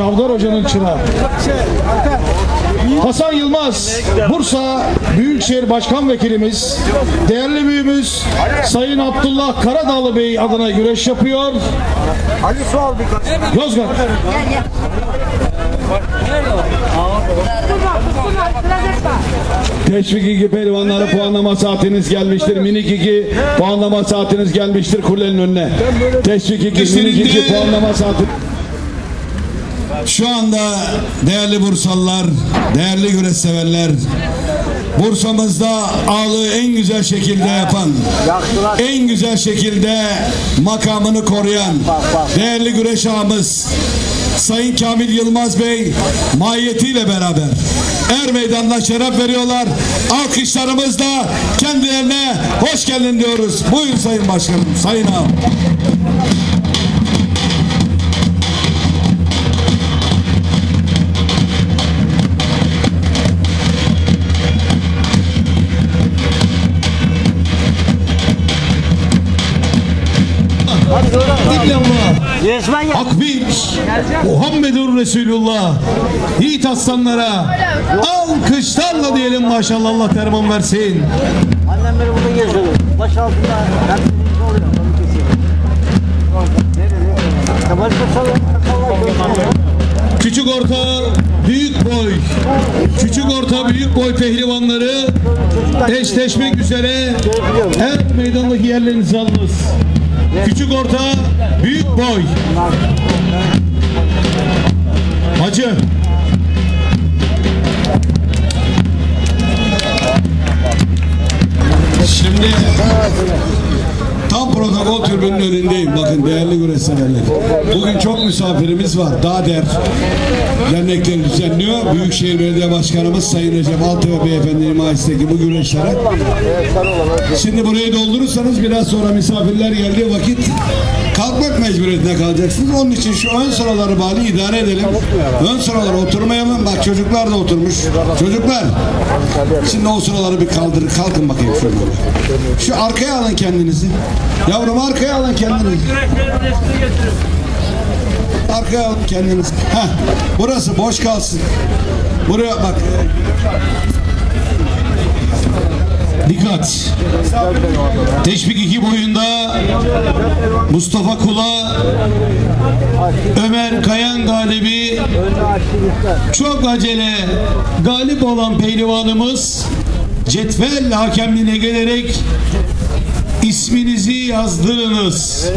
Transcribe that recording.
Çavdar Hoca'nın çırağı. Hasan Yılmaz, Bursa Büyükşehir Başkan Vekilimiz, değerli büyüğümüz Sayın Abdullah Karadağlı Bey adına güreş yapıyor. Ali su al birkaç. Yozgat. Teşvik 2 pehlivanları puanlama saatiniz gelmiştir. Minik 2 puanlama saatiniz gelmiştir kulenin önüne. Teşvik 2 minik 2 puanlama saati. Şu anda değerli Bursalılar, değerli güreş severler, Bursa'mızda ağlığı en güzel şekilde yapan, en güzel şekilde makamını koruyan değerli güreş ağamız Sayın Kamil Yılmaz Bey mahiyetiyle beraber Er Meydanı'na şeref veriyorlar. Alkışlarımızla kendilerine hoş geldin diyoruz. Buyur Sayın Başkanım, Sayın Ağam. Ya. Akbil Muhammedur Resulullah Yiğit aslanlara alkışlarla diyelim maşallah Allah terman versin. Annem beni burada geziyor. Baş altında ben birinci oluyor. Onu kesiyor. Ne dedi? Kemal Paşa'lı. Küçük orta büyük boy. Küçük orta büyük boy pehlivanları eşleşmek üzere her meydandaki yerlerinizi alınız. Küçük orta büyük boy. Hacı. Şimdi tam protokol türbünün önündeyim. Bakın değerli güreş severler. Bugün çok misafirimiz var. Dader dernekleri düzenliyor. Büyükşehir Belediye Başkanımız Sayın Recep Altıve Beyefendi'nin himayesindeki bu güreşlere. Şimdi burayı doldurursanız biraz sonra misafirler geldiği vakit kalkmak mecburiyetine kalacaksınız. Onun için şu ön sıraları bari idare edelim. Ön sıralara oturmayalım. Bak çocuklar da oturmuş. Çocuklar şimdi o sıraları bir kaldırın. Kalkın bakayım şöyle. Şu arkaya alın kendinizi. Yavrum arkaya alın kendinizi. Arkaya alın kendinizi. Heh, burası boş kalsın. Buraya bak. Dikkat. Teşvik 2 boyunda Mustafa Kula Ömer Kayan galibi çok acele galip olan pehlivanımız cetvel hakemliğine gelerek isminizi yazdırınız.